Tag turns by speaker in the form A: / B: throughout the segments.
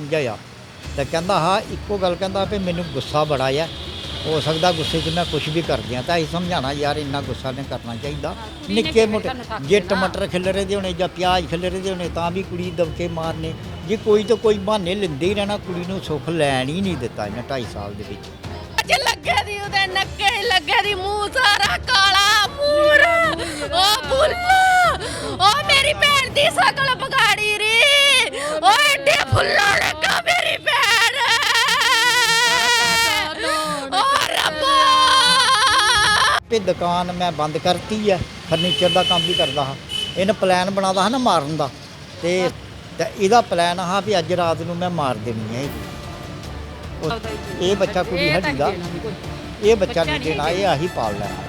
A: ਸਮਝਾਇਆ ਤੇ ਕਹਿੰਦਾ ਹਾਂ ਇੱਕੋ ਗੱਲ ਕਹਿੰਦਾ ਵੀ ਮੈਨੂੰ ਗੁੱਸਾ ਬੜਾ ਆ। ਹੋ ਸਕਦਾ ਗੁੱਸੇ 'ਚ ਮੈਂ ਕੁਝ ਵੀ ਕਰ ਦਿਆਂ ਤਾਂ ਇਹ ਸਮਝਾਣਾ ਯਾਰ ਇੰਨਾ ਗੁੱਸਾ ਨਹੀਂ ਕਰਨਾ ਚਾਹੀਦਾ। ਨਿੱਕੇ ਮੋਟੇ ਜੇ ਟਮਾਟਰ ਖਿਲਰੇ ਦੇ ਹੋਣੇ ਜਾਂ ਪਿਆਜ਼ ਖਿਲਰੇ ਦੇ ਹੋਣੇ ਤਾਂ ਵੀ ਕੁੜੀ ਦਬਕੇ ਮਾਰਨੇ। ਜੇ ਕੋਈ ਤਾਂ ਕੋਈ ਬਹਾਨੇ ਲੈਂਦੇ ਹੀ ਰਹਿਣਾ ਕੁੜੀ ਨੂੰ ਸੁੱਖ ਲੈਣ ਹੀ ਨਹੀਂ ਦਿੱਤਾ ਇਹਨੇ 2.5 ਸਾਲ ਦੇ ਵਿੱਚ।
B: ਅੱਜ ਲੱਗੇ ਦੀ ਉਹਦੇ ਨੱਕੇ ਲੱਗੇ ਦੀ ਮੂੰਹ ਸਾਰਾ ਕਾਲਾ ਮੂਰ ਉਹ ਬੁੱਲਾ ਉਹ ਮੇਰੀ ਭੈਣ ਦੀ ਸ਼ਕਲ ਬਗਾੜੀ ਰੀ। ਉਹ ਐਡੇ ਫੁੱਲਾਂ
A: ਤੇ ਦੁਕਾਨ ਮੈਂ ਬੰਦ ਕਰਤੀ ਹੈ ਫਰਨੀਚਰ ਦਾ ਕੰਮ ਵੀ ਕਰਦਾ ਹਾਂ। ਇਹਨੇ ਪਲਾਨ ਬਣਾਦਾ ਹੈ ਨਾ ਮਾਰਨ ਦਾ। ਤੇ ਇਹਦਾ ਪਲਾਨ ਆ ਵੀ ਅੱਜ ਰਾਤ ਨੂੰ ਮੈਂ ਮਾਰ ਦੇਣੀ ਹੈ ਇਹ ਬੱਚਾ ਕੁੜੀ ਹੱਡੀ ਦਾ। ਇਹ ਬੱਚਾ ਨਹੀਂ ਦੇਣਾ ਇਹ ਆਹੀ ਪਾਲ ਲੈਣਾ।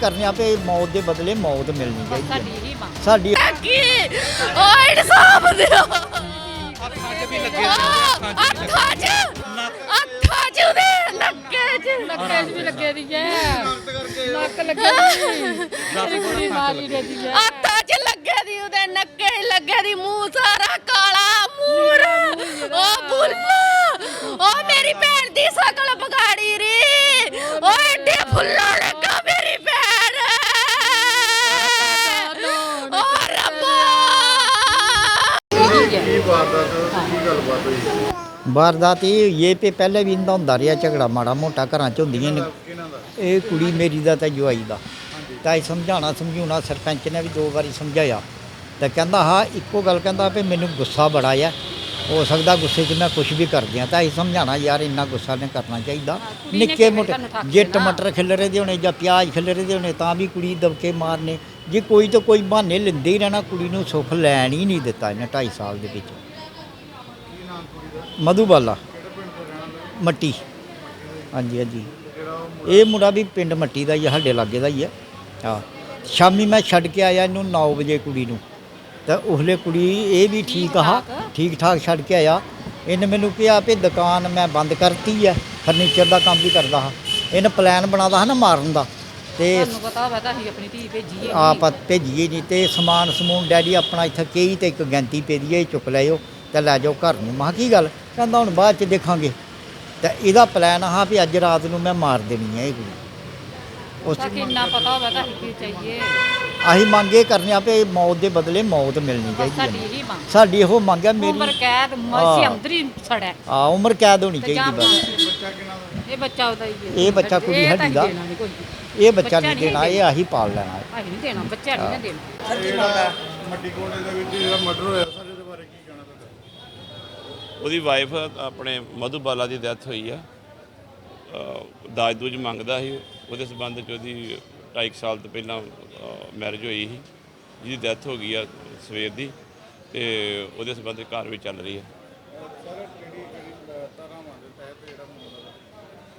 A: ਕਰਨਿਆ ਪੇ ਮੌਤ ਦੇ ਬਦਲੇ ਮੌਤ ਮਿਲਣੀ ਚਾਹੀਦੀ ਹੈ ਸਾਡੀ
B: ਕੀ ਓਏ ਇਨਸਾਫ ਦਿਓ। ਅੱਖਾਂ 'ਚ ਵੀ ਲੱਗੇ ਅੱਖਾਂ 'ਚ ਨੱਕ
C: ਲੱਗੇ ਦੀ ਮੇਰੀ ਕੁੜੀ ਮਾਰੀ ਦੇ ਦੀ ਐ
B: ਅੱਖਾਂ 'ਚ ਲੱਗੇ ਦੀ ਉਹਦੇ ਨੱਕੇ 'ਚ ਲੱਗੇ ਦੀ ਮੂੰਹ ਸਾਰਾ ਕਾਲਾ ਮੂਰ। ਉਹ ਬੁੱਲਾ ਉਹ ਮੇਰੀ ਭੈਣ ਦੀ ਸ਼ਕਲ ਬਗਾੜੀ ਰੀ। ਉਹ ਐਡੇ ਫੁੱਲਾਂ ਲੱਗਾ ਮੇਰੀ ਭੈਣ। ਉਹ ਰੱਬਾ।
A: ਵਾਰਦਾਤ ਇਹ ਇਹ ਤੇ ਪਹਿਲੇ ਵੀ ਇੰਦਾ ਹੁੰਦਾ ਰਿਹਾ ਝਗੜਾ ਮਾੜਾ ਮੋਟਾ ਘਰਾਂ 'ਚ ਹੁੰਦੀਆਂ ਨੇ। ਇਹ ਕੁੜੀ ਮੇਰੀ ਦਾ ਤੇ ਜਵਾਈ ਦਾ। ਤਾਂ ਇਹ ਸਮਝਾਉਣਾ ਸਮਝਾਉਣਾ ਸਰਪੰਚ ਨੇ ਵੀ ਦੋ ਵਾਰੀ ਸਮਝਾਇਆ। ਤਾਂ ਕਹਿੰਦਾ ਹਾਂ ਇੱਕੋ ਗੱਲ ਕਹਿੰਦਾ ਵੀ ਮੈਨੂੰ ਗੁੱਸਾ ਬੜਾ ਆ। ਹੋ ਸਕਦਾ ਗੁੱਸੇ 'ਚ ਮੈਂ ਕੁਝ ਵੀ ਕਰ ਦਿਆਂ। ਤਾਂ ਇਹ ਸਮਝਾਣਾ ਯਾਰ ਇੰਨਾ ਗੁੱਸਾ ਨਹੀਂ ਕਰਨਾ ਚਾਹੀਦਾ। ਨਿੱਕੇ ਮੋਟੇ ਜੇ ਟਮਾਟਰ ਖਿਲਰੇ ਦੇ ਹੋਣੇ ਜਾਂ ਪਿਆਜ਼ ਖਿਲਰੇ ਦੇ ਹੋਣੇ ਤਾਂ ਵੀ ਕੁੜੀ ਦਬਕੇ ਮਾਰਨੇ। ਜੇ ਕੋਈ ਤਾਂ ਕੋਈ ਬਹਾਨੇ ਲੈਂਦੇ ਹੀ ਰਹਿਣਾ ਕੁੜੀ ਨੂੰ ਸੁੱਖ ਲੈਣ ਹੀ ਨਹੀਂ ਦਿੱਤਾ ਇਹਨੇ 2.5 ਸਾਲ ਦੇ ਵਿੱਚ। ਮਧੂਬਾਲਾ। ਮੱਟੀ। ਹਾਂਜੀ ਹਾਂਜੀ। ਇਹ ਮੁੰਡਾ ਵੀ ਪਿੰਡ ਮੱਟੀ ਦਾ ਹੀ ਆ ਸਾਡੇ ਲਾਗੇ ਦਾ ਹੀ ਆ। ਹਾਂ। ਸ਼ਾਮੀ ਮੈਂ ਛੱਡ ਕੇ ਆਇਆ ਇਹਨੂੰ 9 ਵਜੇ ਕੁੜੀ ਨੂੰ। ਤਾਂ ਉਸਲੇ ਕੁੜੀ ਇਹ ਵੀ ਠੀਕ ਆ ਠੀਕ? ਠਾਕ ਛੱਡ ਕੇ ਆਇਆ। ਇਹਨੇ ਮੈਨੂੰ ਕਿਹਾ ਵੀ ਦੁਕਾਨ ਮੈਂ ਬੰਦ ਕਰਤੀ ਹੈ ਫਰਨੀਚਰ ਦਾ ਕੰਮ ਵੀ ਕਰਦਾ ਹਾਂ। ਇਹਨੇ ਪਲਾਨ ਬਣਾਦਾ ਹੈ ਨਾ ਮਾਰਨ ਦਾ। ਤੇ
C: ਤੁਹਾਨੂੰ ਪਤਾ ਹੋਵੇ ਤਾਂ ਅਸੀਂ ਆਪਣੀ ਧੀ ਭੇਜੀਏ
A: ਆਪ ਭੇਜੀਏ ਨਹੀਂ ਤੇ ਸਮਾਨ ਸਮੂਨ ਡੈਡੀ ਆਪਣਾ ਇੱਥੇ ਕਈ ਤੇ ਇੱਕ ਗੈਂਤੀ ਪੇ ਦੀ ਹੈ, ਚੁੱਕ ਲਿਓ ਤੇ ਲੈ ਜਾਓ ਘਰ ਨੂੰ। ਮਾ ਕੀ ਗੱਲ? ਕਹਿੰਦਾ ਹੁਣ ਬਾਅਦ ਚ ਦੇਖਾਂਗੇ। ਤੇ ਇਹਦਾ ਪਲਾਨ ਆ ਵੀ ਅੱਜ ਰਾਤ ਨੂੰ ਮੈਂ ਮਾਰ ਦੇਣੀ ਹੈ ਇਹ ਕੁੜੀ। ਉਸ
C: ਤਾਂ ਕਿੰਨਾ ਪਤਾ ਹੋਵੇ ਤਾਂ ਅਸੀਂ ਕੀ ਚਾਹੀਏ।
A: ਆਹੀ ਮੰਗੇ ਕਰਨੇ ਆ ਵੀ ਮੌਤ ਦੇ ਬਦਲੇ ਮੌਤ ਮਿਲਣੀ ਚਾਹੀਦੀ
C: ਸਾਡੀ
A: ਹੈ
C: ਮੰਗ।
A: ਸਾਡੀ ਇਹੋ ਮੰਗ ਹੈ
C: ਉਮਰ
A: ਮੇਰੀ
C: ਕੈਦ ਮਸੀ ਅੰਦਰੀ ਸੜੈ
A: ਆ ਉਮਰ ਕੈਦ ਹੋਣੀ
C: ਤੇ ਜਾਂ
A: ਚਾਹੀਦੀ ਬਸ
C: ਇਹ ਬੱਚਾ ਉਹਦਾ ਹੀ ਹੈ।
A: ਇਹ ਬੱਚਾ ਕੁੜੀ
C: ਇਹ ਤਾਂ
A: ਸਾਡੀ ਦਾ।
C: ਦੇਣਾ ਨੀ ਕੋਈ।
A: ਇਹ ਬੱਚਾ
C: ਬੱਚਾ
A: ਨਹੀਂ
C: ਨਹੀਂ
A: ਦੇਣਾ ਇਹ ਆਹੀ ਪਾਲ ਲੈਣਾ।
C: ਅਸੀਂ ਨਹੀਂ ਦੇਣਾ ਬੱਚਾ ਨਹੀਂ ਨਾ ਦੇਣਾ।
D: ਮੱਡੀ ਕੋਲੇ ਦੇ ਵਿੱਚ ਜਿਹੜਾ ਮਰਡਰ ਹੋਇਆ ਸਰ ਇਹਦੇ ਬਾਰੇ ਕੀ ਕਹਿਣਾ ਤੁਹਾਡਾ
E: ਉਹਦੀ ਵਾਈਫ ਆਪਣੇ ਮਧੂਬਾਲਾ ਦੀ ਡੈਥ ਹੋਈ ਆ। ਦਾਜ ਦੂਜ ਮੰਗਦਾ ਸੀ। ਉਹਦੇ ਸਬੰਧ ਚ ਉਹਦੀ 2.5 ਸਾਲ ਤੋਂ ਪਹਿਲਾਂ ਮੈਰਿਜ ਹੋਈ ਸੀ। ਜਿਹਦੀ ਡੈਥ ਹੋ ਗਈ ਆ ਸਵੇਰ ਦੀ ਤੇ ਉਹਦੇ ਸਬੰਧ ਘਰ ਵੀ ਚੱਲ ਰਹੀ ਆ।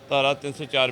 E: ਧਾਰਾ 304